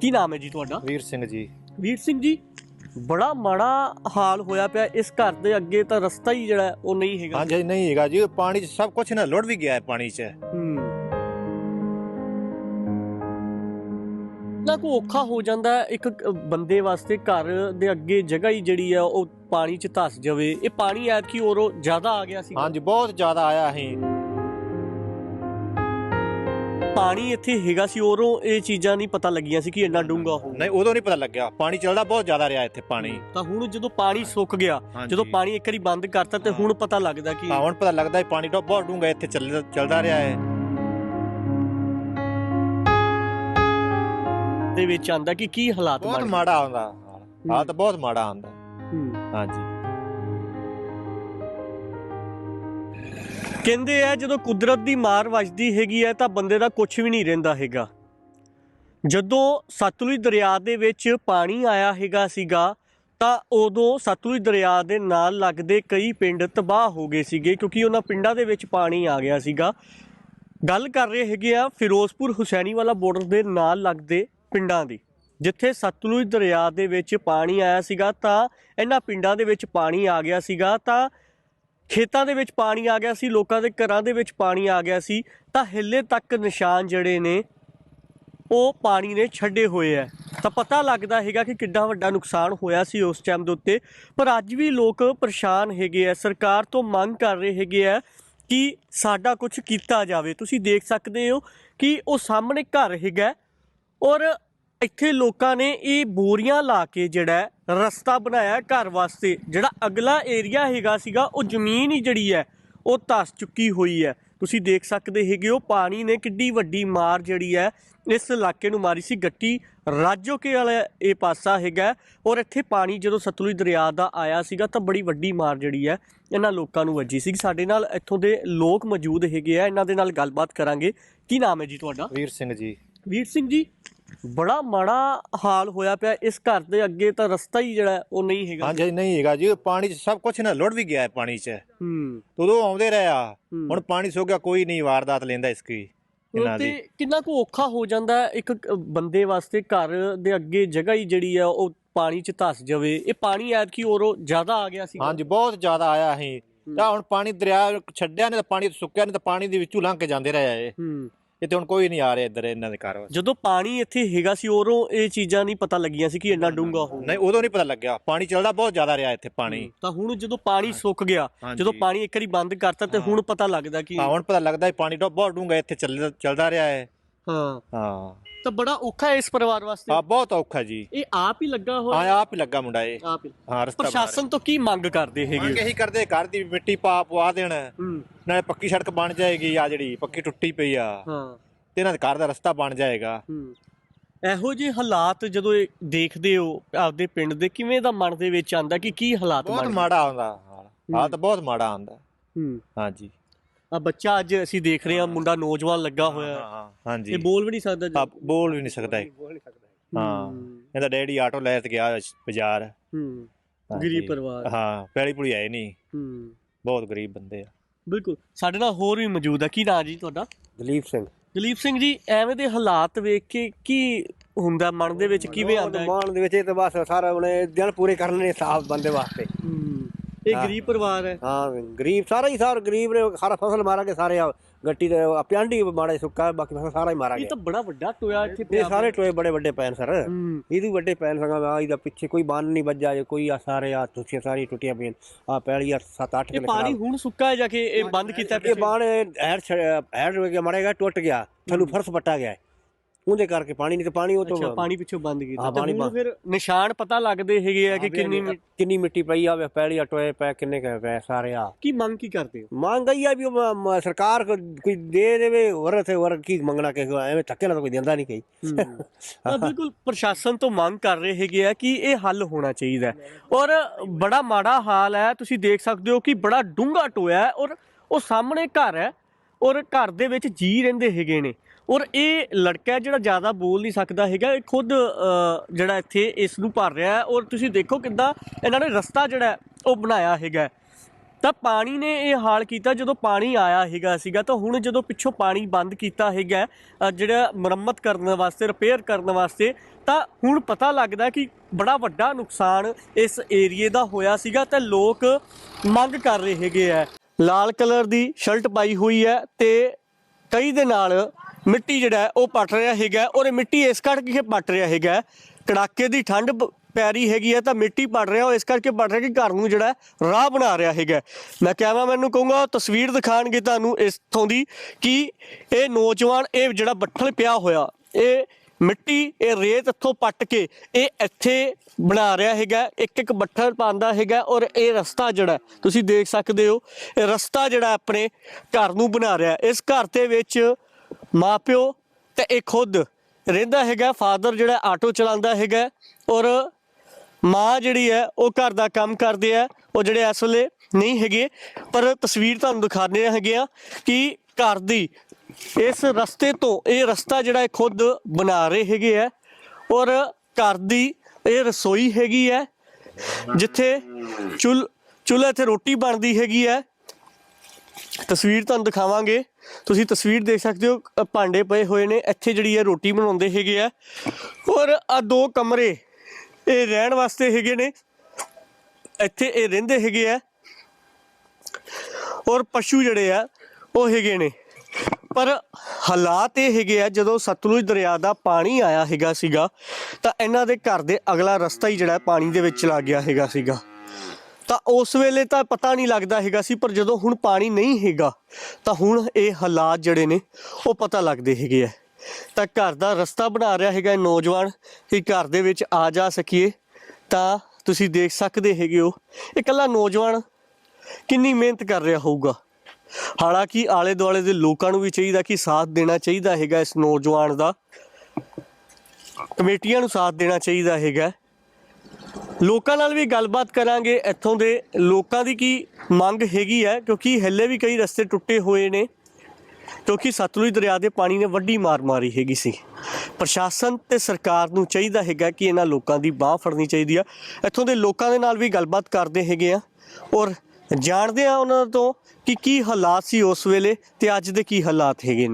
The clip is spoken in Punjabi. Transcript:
ਕੀ ਨਾਮ ਹੈ ਜੀ ਤੁਹਾਡਾ? ਵੀਰ ਸਿੰਘ ਜੀ। ਵੀਰ ਸਿੰਘ ਜੀ ਬੜਾ ਮਾੜਾ ਹਾਲ ਹੋਇਆ ਪਿਆ ਇਸ ਘਰ ਦੇ ਅੱਗੇ ਤਾਂ ਰਸਤਾ ਹੀ ਜਿਹੜਾ ਹੈ, ਉਹ ਨਹੀਂ ਹੈਗਾ। ਹਾਂਜੀ ਨਹੀਂ ਹੈਗਾ ਜੀ ਪਾਣੀ 'ਚ ਸਭ ਕੁਝ ਨਾ ਲੁੜ ਵੀ ਗਿਆ ਹੈ ਪਾਣੀ 'ਚ। ਹੂੰ। ਨਾ ਕੋ ਔਖਾ ਹੋ ਜਾਂਦਾ ਹੈ ਇੱਕ ਬੰਦੇ ਵਾਸਤੇ ਘਰ ਦੇ ਅੱਗੇ ਜਗ੍ਹਾ ਹੀ ਜਿਹੜੀ ਆ ਉਹ ਪਾਣੀ 'ਚ ਧਸ ਜਾਵੇ। ਇਹ ਪਾਣੀ ਐਤਕੀ ਔਰੋਂ ਜ਼ਿਆਦਾ ਆ ਗਿਆ ਸੀ ਹਾਂਜੀ ਬਹੁਤ ਜ਼ਿਆਦਾ ਆਇਆ ਸੀ। ਪਾਣੀ ਇੱਥੇ ਹੈਗਾ ਸੀ ਔਰੋਂ ਇਹ ਚੀਜ਼ਾਂ ਨਹੀਂ ਪਤਾ ਲੱਗੀਆਂ ਸੀ ਕਿ ਇੰਨਾ ਡੂੰਘਾ ਹੋ ਨਹੀਂ ਉਦੋਂ ਨਹੀਂ ਪਤਾ ਲੱਗਿਆ। ਪਾਣੀ ਚੱਲਦਾ ਬਹੁਤ ਜ਼ਿਆਦਾ ਰਿਹਾ ਇੱਥੇ ਪਾਣੀ। ਤਾਂ ਹੁਣ ਜਦੋਂ ਪਾਣੀ ਸੁੱਕ ਗਿਆ ਹਾਂਜੀ। ਜਦੋਂ ਪਾਣੀ ਇੱਕ ਵਾਰੀ ਬੰਦ ਕਰਤਾ ਤੇ ਹੁਣ ਪਤਾ ਲੱਗਦਾ ਕਿ ਹਾਂ ਹੁਣ ਪਤਾ ਲੱਗਦਾ ਹੈ ਪਾਣੀ ਤਾਂ ਬਹੁਤ ਡੂੰਘਾ ਇੱਥੇ ਚੱਲ- ਚੱਲਦਾ ਰਿਹਾ ਹੈ। ਦੇ ਵਿੱਚ ਆਂਦਾ ਕਿ ਕੀ ਹਾਲਾਤ ਬਹੁਤ ਬਣ। ਮਾੜਾ ਆਉਂਦਾ ਹਾਲ ਤਾਂ ਬਹੁਤ ਮਾੜਾ ਆਉਂਦਾ ਹੂੰ। ਹਾਂਜੀ। ਕਹਿੰਦੇ ਆ, ਜਦੋਂ ਕੁਦਰਤ ਦੀ ਮਾਰ ਵੱਜਦੀ ਹੈਗੀ ਹੈ ਤਾਂ ਬੰਦੇ ਦਾ ਕੁਝ ਵੀ ਨਹੀਂ ਰਹਿੰਦਾ ਹੈਗਾ। ਜਦੋਂ ਸਤਲੁਜ ਦਰਿਆ ਦੇ ਵਿੱਚ ਪਾਣੀ ਆਇਆ ਹੈਗਾ ਸੀਗਾ, ਤਾਂ ਉਦੋਂ ਸਤਲੁਜ ਦਰਿਆ ਦੇ ਨਾਲ ਲੱਗਦੇ ਕਈ ਪਿੰਡ ਤਬਾਹ ਹੋ ਗਏ ਸੀਗੇ, ਕਿਉਂਕਿ ਉਹਨਾਂ ਪਿੰਡਾਂ ਦੇ ਵਿੱਚ ਪਾਣੀ ਆ ਗਿਆ ਸੀਗਾ। ਗੱਲ ਕਰ ਰਹੇ ਹੈਗੇ ਆ, ਫਿਰੋਜ਼ਪੁਰ ਹੁਸੈਨੀਵਾਲਾ ਬਾਰਡਰ ਦੇ ਨਾਲ ਲੱਗਦੇ ਪਿੰਡਾਂ ਦੀ। ਜਿੱਥੇ ਸਤਲੁਜ ਦਰਿਆ ਦੇ ਵਿੱਚ ਪਾਣੀ ਆਇਆ ਸੀਗਾ, ਤਾਂ ਇਹਨਾਂ ਪਿੰਡਾਂ ਦੇ ਵਿੱਚ ਪਾਣੀ ਆ ਗਿਆ ਸੀਗਾ, ਤਾਂ ਖੇਤਾਂ ਦੇ ਵਿੱਚ ਪਾਣੀ ਆ ਗਿਆ ਸੀ, ਲੋਕਾਂ ਦੇ ਘਰਾਂ ਦੇ ਵਿੱਚ ਪਾਣੀ ਆ ਗਿਆ ਸੀ, ਤਾਂ ਹਿੱਲੇ ਤੱਕ ਨਿਸ਼ਾਨ ਜਿਹੜੇ ਨੇ, ਉਹ ਪਾਣੀ ਨੇ ਛੱਡੇ ਹੋਏ ਆ। ਤਾਂ ਪਤਾ ਲੱਗਦਾ ਹੈਗਾ ਕਿ ਕਿੱਡਾ ਵੱਡਾ ਨੁਕਸਾਨ ਹੋਇਆ ਸੀ ਉਸ ਟਾਈਮ ਦੇ ਉੱਤੇ, ਪਰ ਅੱਜ ਵੀ ਲੋਕ ਪਰੇਸ਼ਾਨ ਹੈਗੇ ਆ। ਸਰਕਾਰ ਤੋਂ ਮੰਗ ਕਰ ਰਹੇ ਹੈਗੇ ਆ ਕਿ ਸਾਡਾ ਕੁਝ ਕੀਤਾ ਜਾਵੇ। ਤੁਸੀਂ ਦੇਖ ਸਕਦੇ ਹੋ ਕਿ ਉਹ ਸਾਹਮਣੇ ਘਰ ਹੈਗਾ ਔਰ ਇੱਥੇ ਲੋਕਾਂ ਨੇ ਇਹ ਬੋਰੀਆਂ ਲਾ ਕੇ ਜਿਹੜਾ ਰਸਤਾ ਬਣਾਇਆ ਘਰ ਵਾਸਤੇ। ਜਿਹੜਾ ਅਗਲਾ ਏਰੀਆ ਹੈਗਾ ਸੀਗਾ ਉਹ ਜ਼ਮੀਨ ਹੀ ਜਿਹੜੀ ਹੈ ਉਹ ਧਸ ਚੁੱਕੀ ਹੋਈ ਹੈ। ਤੁਸੀਂ ਦੇਖ ਸਕਦੇ ਹੈਗੇ ਹੋ ਪਾਣੀ ਨੇ ਕਿੱਡੀ ਵੱਡੀ ਮਾਰ ਜਿਹੜੀ ਹੈ ਇਸ ਇਲਾਕੇ ਨੂੰ ਮਾਰੀ ਸੀ ਗੱਟੀ। ਰਾਜੋਕੇ ਵਾਲਾ ਇਹ ਪਾਸਾ ਹੈਗਾ ਔਰ ਇੱਥੇ ਪਾਣੀ ਜਦੋਂ ਸਤਲੁਜ ਦਰਿਆ ਦਾ ਆਇਆ ਸੀਗਾ ਤਾਂ ਬੜੀ ਵੱਡੀ ਮਾਰ ਜਿਹੜੀ ਹੈ ਇਹਨਾਂ ਲੋਕਾਂ ਨੂੰ ਵੱਜੀ ਸੀ ਸਾਡੇ ਨਾਲ ਇੱਥੋਂ ਦੇ ਲੋਕ ਮੌਜੂਦ ਹੈਗੇ ਆ ਇਹਨਾਂ ਦੇ ਨਾਲ ਗੱਲਬਾਤ ਕਰਾਂਗੇ। ਕੀ ਨਾਮ ਹੈ ਜੀ ਤੁਹਾਡਾ? ਵੀਰ ਸਿੰਘ ਜੀ। ਵੀਰ ਸਿੰਘ ਜੀ ਬੜਾ ਮਾੜਾ ਹਾਲ ਹੋਇਆ ਪਿਆ ਇਸ ਘਰ ਦੇ ਅੱਗੇ ਤਾਂ ਰਸਤਾ ਹੀ ਜਿਹੜਾ ਹੈ, ਉਹ ਨਹੀਂ ਹੈਗਾ। ਹਾਂਜੀ ਨਹੀਂ ਹੈਗਾ ਜੀ ਪਾਣੀ 'ਚ ਸਭ ਕੁਝ ਨਾ ਲੁੜ ਵੀ ਗਿਆ ਹੈ ਪਾਣੀ 'ਚ। ਹੂੰ। ਉਦੋਂ ਆਉਂਦੇ ਰਿਹਾ ਹੂੰ। ਹੁਣ ਪਾਣੀ ਸੁੱਕ ਗਿਆ ਕੋਈ ਨਹੀਂ ਵਾਰਦਾਤ ਲੈਂਦਾ ਇਸ ਕੀ ਇਹਨਾਂ ਤੇ ਕਿੰਨਾ ਕੁ ਔਖਾ ਹੋ ਜਾਂਦਾ ਹੈ ਇੱਕ ਕ- ਬੰਦੇ ਵਾਸਤੇ ਘਰ ਦੇ ਅੱਗੇ ਜਗ੍ਹਾ ਹੀ ਜਿਹੜੀ ਆ ਉਹ ਪਾਣੀ 'ਚ ਧਸ ਜਾਵੇ। ਇਹ ਪਾਣੀ ਐਤਕੀ ਔਰੋਂ ਜ਼ਿਆਦਾ ਆ ਗਿਆ ਸੀ ਹਾਂਜੀ ਬਹੁਤ ਜ਼ਿਆਦਾ ਆਇਆ ਸੀ। ਤਾਂ ਹੁਣ ਪਾਣੀ ਦਰਿਆ ਛੱਡਿਆ ਨਹੀਂ ਤਾਂ ਪਾਣੀ ਸੁੱਕਿਆ ਨਹੀਂ ਤਾਂ ਪਾਣੀ ਦੇ ਵਿੱਚੋਂ ਲੰਘ ਕੇ ਜਾਂਦੇ ਰਹੇ ਇਹ। ਹੂੰ। ਇੱਥੇ ਹੁਣ ਕੋਈ ਨਹੀਂ ਆ ਰਿਹਾ ਇੱਧਰ ਇਹਨਾਂ ਦੇ ਘਰ ਵੱਲ। ਜਦੋਂ ਪਾਣੀ ਇੱਥੇ ਹੈਗਾ ਸੀ ਔਰੋਂ ਇਹ ਚੀਜ਼ਾਂ ਨਹੀਂ ਪਤਾ ਲੱਗੀਆਂ ਸੀ ਕਿ ਇੰਨਾ ਡੂੰਘਾ ਹੋ ਨਹੀਂ ਉਦੋਂ ਨਹੀਂ ਪਤਾ ਲੱਗਿਆ। ਪਾਣੀ ਚੱਲਦਾ ਬਹੁਤ ਜ਼ਿਆਦਾ ਰਿਹਾ ਇੱਥੇ ਪਾਣੀ। ਤਾਂ ਹੁਣ ਜਦੋਂ ਪਾਣੀ ਸੁੱਕ ਗਿਆ ਹਾਂਜੀ। ਜਦੋਂ ਪਾਣੀ ਇੱਕ ਵਾਰੀ ਬੰਦ ਕਰਤਾ ਤੇ ਹੁਣ ਪਤਾ ਲੱਗਦਾ ਕਿ ਹਾਂ ਹੁਣ ਪਤਾ ਲੱਗਦਾ ਹੈ ਪਾਣੀ ਤਾਂ ਬਹੁਤ ਡੂੰਘਾ ਇੱਥੇ ਚੱਲ- ਚੱਲਦਾ ਰਿਹਾ ਹੈ। ਹਾਂ। ਹਾਂ। ਤਾਂ ਬੜਾ ਔਖਾ ਹੈ ਇਸ ਪਰਿਵਾਰ ਵਾਸਤੇ। ਆ ਬਹੁਤ ਔਖਾ ਜੀ। ਇਹ ਆਪ ਹੀ ਲੱਗਾ ਹਾਂ ਹੋਇਆ ਆਪ ਹੀ ਲੱਗਾ ਮੁੰਡਾ ਇਹ। ਆਪ ਹੀ। ਹਾਂ ਰਸਤਾ ਪ੍ਰਸ਼ਾਸਨ ਤੋਂ ਕੀ ਮੰਗ ਕਰਦੇ। ਮੰਗ ਹੈਗੇ ਇਹੀ ਕਰਦੇ ਘਰ ਦੀ ਮਿੱਟੀ ਪਾ ਪਵਾ ਦੇਣ। ਹੂੰ। ਨਾਲੇ ਪੱਕੀ ਸੜਕ ਬਣ ਜਾਏਗੀ ਆ ਜਿਹੜੀ ਪੱਕੀ ਟੁੱਟੀ ਪਈ ਆ। ਹਾਂ। ਤੇ ਇਹਨਾਂ ਦੇ ਘਰ ਦਾ ਰਸਤਾ ਬਣ ਜਾਏਗਾ। ਹੂੰ। ਇਹੋ ਜਿਹੇ ਹਾਲਾਤ ਜਦੋਂ ਇਹ ਦੇਖਦੇ ਹੋ ਆਪਦੇ ਪਿੰਡ ਦੇ ਕਿਵੇਂ ਦਾ ਮਨ ਦੇ ਵਿੱਚ ਆਂਦਾ ਕਿ ਕੀ ਹਾਲਾਤ ਬਹੁਤ ਬਣ ਮਾੜਾ ਆਉਂਦਾ ਹਾਲ ਹਾਲ ਤਾਂ ਬਹੁਤ ਮਾੜਾ ਆਉਂਦਾ ਹੂੰ। ਹਾਂਜੀ ਆ ਬੱਚਾ ਅੱਜ ਅਸੀਂ ਦੇਖ ਰਹੇ ਹਾਂ ਮੁੰਡਾ ਨੌਜਵਾਨ ਲੱਗਾ ਹੋਇਆ। ਹੈ। ਹਾਂ। ਹਾਂਜੀ। ਇਹ ਬੋਲ ਵੀ ਨਹੀਂ ਸਕਦਾ ਜੀ। ਆ, ਬੋਲ ਵੀ ਨਹੀਂ ਸਕਦਾ ਇਹ। ਹਾਂ। ਹੂੰ, ਇਹਦਾ ਡੈਡੀ ਆਟੋ ਲੈ ਕੇ ਗਿਆ ਬਾਜ਼ਾਰ। ਹੂੰ। ਹਾਂਜੀ। ਗਰੀਬ ਪਰਿਵਾਰ। ਹਾਂ ਪੈਲੀ ਪੁਲੀ ਆਏ ਨਹੀਂ। ਹੂੰ। ਬਹੁਤ ਗਰੀਬ ਬੰਦੇ ਆ। ਬਿਲਕੁਲ। ਸਾਡੇ ਨਾਲ ਹੋਰ ਵੀ ਮੌਜੂਦ ਹੈ ਕੀ ਨਾਂ ਜੀ ਤੁਹਾਡਾ? ਦਲੀਪ ਸਿੰਘ। ਦਲੀਪ ਸਿੰਘ ਜੀ ਐਵੇਂ ਦੇ ਹਾਲਾਤ ਵੇਖ ਕੇ ਕੀ ਹੁੰਦਾ? ਮਨ ਦੇ ਵਿੱਚ ਕਿਵੇਂ ਆਉਂਦਾ ਹੈ? ਮਾਨ ਦੇ ਵਿੱਚ ਇਹ ਤਾਂ ਬਸ ਸਾਰਾ ਉਹਨੇ ਦਿਨ ਪੂਰੇ ਕਰਨੇ ਸਾਫ਼ ਬੰਦੇ ਵਾਸਤੇ। ਹੂੰ, ਇਹ। ਗਰੀਬ ਪਰਿਵਾਰ ਹੈ। ਹਾਂ ਗਰੀਬ ਸਾਰਾ ਹੀ ਸਾਰ ਗਰੀਬ ਨੇ ਸਾਰਾ ਫਸਲ ਮਾਰਾਂਗੇ ਸਾਰੇ ਆ ਗੱਟੀ ਦੇ ਆ ਪਿਆਂਡੀ ਮਾੜਾ ਸੁੱਕਾ ਬਾਕੀ ਫਸਲ ਸਾਰਾ ਹੀ ਇਹ ਮਾਰਾਂਗੇ ਤਾਂ ਬੜਾ ਵੱਡਾ ਟੋਇਆ ਇੱਥੇ ਇਹ ਸਾਰੇ ਟੋਏ ਬੜੇ ਵੱਡੇ ਪੈਣ ਸਰ। ਇਹਦੀ ਵੱਡੇ ਪੈਣ ਸੰਗਾ ਆ ਇਹਦਾ ਪਿੱਛੇ ਕੋਈ ਬੰਨ ਨਹੀਂ ਵੱਜਾ ਜੇ ਕੋਈ ਆ ਸਾਰੇ ਆ ਤੁਸੀਂ ਸਾਰੀ ਟੁੱਟੀਆਂ ਪਈਆਂ ਆ ਪੈਲੀ ਆ 7-8 ਇਹ ਪਾਣੀ ਹੁਣ ਸੁੱਕਾ ਹੈ ਜਾ ਕੇ ਇਹ ਬੰਦ ਕੀਤਾ ਇਹ ਬਾਣ ਹੈਡ ਹੈਡ ਹੋ ਗਿਆ ਮੜੇਗਾ ਟੁੱਟ ਗਿਆ ਥੱਲੋਂ ਫਰਸ਼ ਪੱਟਾ ਗਿਆ। ਉਹਦੇ ਕਰਕੇ ਪਾਣੀ ਨਹੀਂ ਤੇ ਪਾਣੀ ਉਹ ਅੱਛਾ ਤੋਂ ਪਾਣੀ ਪਿੱਛੋਂ ਬੰਦ ਕੀਤਾ। ਹਾਂ, ਤੇ ਪਾਣੀ ਹੁਣ ਬੰਦ। ਫਿਰ ਨਿਸ਼ਾਨ ਪਤਾ ਲੱਗਦੇ ਹੈਗੇ ਆ ਕਿ ਕਿੰਨੀ ਮਿ- ਕਿੰਨੀ ਮਿੱਟੀ ਪਈ ਆ ਵੇ ਆ ਟੋਏ ਪੈ ਕਿੰਨੇ ਕੁ ਪੈ ਸਾਰੇ ਆ। ਕੀ ਮੰਗ ਕੀ ਕਰਦੇ ਹੋ? ਮੰਗ ਗਈ ਆ ਵੀ ਉਹ ਮ- ਮ- ਸਰਕਾਰ ਕੋ ਕੋਈ ਦੇ ਦੇਵੇ ਹੋਰ ਤੇ ਹੋਰ ਕੀ ਮੰਗਣਾ ਕਿ ਐਵੇਂ ਧੱਕੇ ਨਾਲ ਤਾਂ ਕੋਈ ਦਿੰਦਾ ਨਹੀਂ ਕਈ। ਤਾਂ ਬਿਲਕੁਲ ਪ੍ਰਸ਼ਾਸਨ ਤੋਂ ਮੰਗ ਕਰ ਰਹੇ ਹੈਗੇ ਆ ਕਿ ਇਹ ਹੱਲ ਹੋਣਾ ਚਾਹੀਦਾ ਹੈ। ਔਰ ਬੜਾ ਮਾੜਾ ਹਾਲ ਹੈ ਤੁਸੀਂ ਦੇਖ ਸਕਦੇ ਹੋ ਕਿ ਬੜਾ ਡੂੰਘਾ ਟੋਇਆ ਹੈ ਔਰ ਉਹ ਸਾਹਮਣੇ ਘਰ ਹੈ ਔਰ ਘਰ ਦੇ ਵਿੱਚ ਜੀ ਰਹਿੰਦੇ ਹੈਗੇ ਨੇ। ਔਰ ਇਹ ਲੜਕਾ ਜਿਹੜਾ ਜ਼ਿਆਦਾ ਬੋਲ ਨਹੀਂ ਸਕਦਾ ਹੈਗਾ, ਇਹ ਖੁਦ ਜਿਹੜਾ ਇੱਥੇ ਇਸ ਨੂੰ ਭਰ ਰਿਹਾ ਹੈ ਔਰ ਤੁਸੀਂ ਦੇਖੋ ਕਿੱਦਾਂ ਇਹਨਾਂ ਨੇ ਰਸਤਾ ਜਿਹੜਾ ਉਹ ਬਣਾਇਆ ਹੈਗਾ ਤਾਂ ਪਾਣੀ ਨੇ ਇਹ ਹਾਲ ਕੀਤਾ ਜਦੋਂ ਪਾਣੀ ਆਇਆ ਹੈਗਾ ਸੀਗਾ, ਤਾਂ ਹੁਣ ਜਦੋਂ ਪਿੱਛੋਂ ਪਾਣੀ ਬੰਦ ਕੀਤਾ ਹੈਗਾ ਜਿਹੜਾ ਮੁਰੰਮਤ ਕਰਨ ਵਾਸਤੇ ਰਿਪੇਅਰ ਕਰਨ ਵਾਸਤੇ, ਤਾਂ ਹੁਣ ਪਤਾ ਲੱਗਦਾ ਕਿ ਬੜਾ ਵੱਡਾ ਨੁਕਸਾਨ ਇਸ ਏਰੀਏ ਦਾ ਹੋਇਆ ਸੀਗਾ ਤੇ ਲੋਕ ਮੰਗ ਕਰ ਰਹੇ ਹੈਗੇ ਆ ਲਾਲ ਕਲਰ ਦੀ ਸ਼ਰਟ ਪਾਈ ਹੋਈ ਹੈ ਤੇ ਕਈ ਦੇ ਨਾਲ ਮਿੱਟੀ ਜਿਹੜਾ ਉਹ ਪਟ ਰਿਹਾ ਹੈਗਾ। ਔਰ ਇਹ ਮਿੱਟੀ ਇਸ ਕਰਕੇ ਪਟ ਰਿਹਾ ਹੈਗਾ ਕੜਾਕੇ ਦੀ ਠੰਡ ਪੈ ਰਹੀ ਹੈਗੀ ਹੈ ਤਾਂ ਮਿੱਟੀ ਪੜ ਰਿਹਾ ਉਹ ਇਸ ਕਰਕੇ ਪੜ ਰਿਹਾ ਕਿ ਘਰ ਨੂੰ ਜਿਹੜਾ ਰਾਹ ਬਣਾ ਰਿਹਾ ਹੈਗਾ ਮੈਂ ਕੈਮਰਾਮੈਨ ਨੂੰ ਕਹੂੰਗਾ, ਤਸਵੀਰ ਦਿਖਾਣਗੇ ਤੁਹਾਨੂੰ ਇੱਥੋਂ ਦੀ ਕਿ ਇਹ ਨੌਜਵਾਨ, ਇਹ ਜਿਹੜਾ ਬੱਠਲ ਪਿਆ ਹੋਇਆ, ਇਹ ਮਿੱਟੀ, ਇਹ ਰੇਤ ਇੱਥੋਂ ਪੱਟ ਕੇ ਇਹ ਇੱਥੇ ਬਣਾ ਰਿਹਾ ਹੈਗਾ ਇੱਕ ਇੱਕ ਬੱਠਲ ਪਾਉਂਦਾ ਹੈਗਾ ਔਰ ਇਹ ਰਸਤਾ ਜਿਹੜਾ ਤੁਸੀਂ ਦੇਖ ਸਕਦੇ ਹੋ, ਇਹ ਰਸਤਾ ਜਿਹੜਾ ਆਪਣੇ ਘਰ ਨੂੰ ਬਣਾ ਰਿਹਾ ਇਸ ਘਰ ਦੇ ਵਿੱਚ ਮਾਪਿਓ ਤੇ ਇਹ ਖੁਦ ਰਹਿੰਦਾ ਹੈਗਾ ਫਾਦਰ ਜਿਹੜਾ ਆਟੋ ਚਲਾਉਂਦਾ ਹੈਗਾ ਔਰ ਮਾਂ ਜਿਹੜੀ ਹੈ, ਉਹ ਘਰ ਦਾ ਕੰਮ ਕਰਦੇ ਆ ਉਹ ਜਿਹੜੇ ਇਸ ਵੇਲੇ ਨਹੀਂ ਹੈਗੇ। ਪਰ ਤਸਵੀਰ ਤੁਹਾਨੂੰ ਦਿਖਾਣੇ ਹੈਗੇ ਆ ਕਿ ਘਰ ਦੀ ਇਸ ਰਸਤੇ ਤੋਂ ਇਹ ਰਸਤਾ ਜਿਹੜਾ ਇਹ ਖੁਦ ਬਣਾ ਰਹੇ ਹੈਗੇ ਆ ਔਰ ਘਰ ਦੀ ਇਹ ਰਸੋਈ ਹੈਗੀ ਹੈ, ਜਿੱਥੇ ਚੁੱਲ, ਚੁੱਲ੍ਹੇ ਤੇ ਰੋਟੀ ਬਣਦੀ ਹੈਗੀ ਹੈ। ਤਸਵੀਰ ਤੁਹਾਨੂੰ ਦਿਖਾਵਾਂਗੇ। ਤੁਸੀਂ ਤਸਵੀਰ ਦੇਖ ਸਕਦੇ ਹੋ ਅ, ਭਾਂਡੇ ਪਏ ਹੋਏ ਨੇ ਇੱਥੇ ਜਿਹੜੀ ਹੈ ਰੋਟੀ ਬਣਾਉਂਦੇ ਹੈਗੇ ਆ। ਔਰ ਆ ਦੋ ਕਮਰੇ ਇਹ ਰਹਿਣ ਵਾਸਤੇ ਹੈਗੇ ਨੇ ਇੱਥੇ ਇਹ ਰਹਿੰਦੇ ਹੈਗੇ ਆ। ਔਰ ਪਸ਼ੂ ਜਿਹੜੇ ਆ ਉਹ ਹੈਗੇ ਨੇ। ਪਰ ਹਾਲਾਤ ਇਹ ਹੈਗੇ ਆ ਜਦੋਂ ਸਤਲੁਜ ਦਰਿਆ ਦਾ ਪਾਣੀ ਆਇਆ ਹੈਗਾ ਸੀਗਾ ਤਾਂ ਇਹਨਾਂ ਦੇ ਘਰ ਦੇ ਅਗਲਾ ਰਸਤਾ ਹੀ ਜਿਹੜਾ ਹੈ ਪਾਣੀ ਦੇ ਵਿੱਚ ਚਲਾ ਗਿਆ ਹੈਗਾ ਸੀਗਾ। ਤਾਂ ਉਸ ਵੇਲੇ ਤਾਂ ਪਤਾ ਨਹੀਂ ਲੱਗਦਾ ਹੈਗਾ ਸੀ, ਪਰ ਜਦੋਂ ਹੁਣ ਪਾਣੀ ਨਹੀਂ ਹੈਗਾ, ਤਾਂ ਹੁਣ ਇਹ ਹਾਲਾਤ ਜਿਹੜੇ ਨੇ, ਉਹ ਪਤਾ ਲੱਗਦੇ ਹੈਗੇ ਆ। ਤਾਂ ਘਰ ਦਾ ਰਸਤਾ ਬਣਾ ਰਿਹਾ ਹੈਗਾ ਨੌਜਵਾਨ ਕਿ ਘਰ ਦੇ ਵਿੱਚ ਆ ਜਾ ਸਕੀਏ। ਤਾਂ ਤੁਸੀਂ ਦੇਖ ਸਕਦੇ ਹੈਗੇ ਹੋ, ਇਹ ਇਕੱਲਾ ਨੌਜਵਾਨ ਕਿੰਨੀ ਮਿਹਨਤ ਕਰ ਰਿਹਾ ਹੋਊਗਾ। ਹਾਲਾਂਕਿ ਆਲੇ ਦੁਆਲੇ ਦੇ ਲੋਕਾਂ ਨੂੰ ਵੀ ਚਾਹੀਦਾ ਕਿ ਸਾਥ ਦੇਣਾ ਚਾਹੀਦਾ ਹੈਗਾ ਇਸ ਨੌਜਵਾਨ ਦਾ। ਕਮੇਟੀਆਂ ਨੂੰ ਸਾਥ ਦੇਣਾ ਚਾਹੀਦਾ ਹੈਗਾ। ਲੋਕਾਂ ਨਾਲ ਵੀ ਗੱਲਬਾਤ ਕਰਾਂਗੇ। ਇੱਥੋਂ ਦੇ ਲੋਕਾਂ ਦੀ ਕੀ ਮੰਗ ਹੈਗੀ ਹੈ, ਕਿਉਂਕਿ ਹੱਲੇ ਵੀ ਕਈ ਰਸਤੇ ਟੁੱਟੇ ਹੋਏ ਨੇ, ਕਿਉਂਕਿ ਸਤਲੁਜ ਦਰਿਆ ਦੇ ਪਾਣੀ ਨੇ ਵੱਡੀ ਮਾਰ ਮਾਰੀ ਹੈਗੀ ਸੀ। ਪ੍ਰਸ਼ਾਸਨ ਤੇ ਸਰਕਾਰ ਨੂੰ ਚਾਹੀਦਾ ਹੈਗਾ ਕਿ ਇਹਨਾਂ ਲੋਕਾਂ ਦੀ ਬਾਹ ਫੜਨੀ ਚਾਹੀਦੀ ਆ। ਇੱਥੋਂ ਦੇ ਲੋਕਾਂ ਦੇ ਨਾਲ ਵੀ ਗੱਲਬਾਤ ਕਰਦੇ ਹੈਗੇ ਆ ਔਰ ਜਾਣਦੇ ਆ ਉਹਨਾਂ ਤੋਂ ਕਿ ਕੀ ਹਾਲਾਤ ਸੀ ਉਸ ਵੇਲੇ ਤੇ ਅੱਜ ਦੇ ਕੀ ਹਾਲਾਤ ਹੈਗੇ ਨੇ।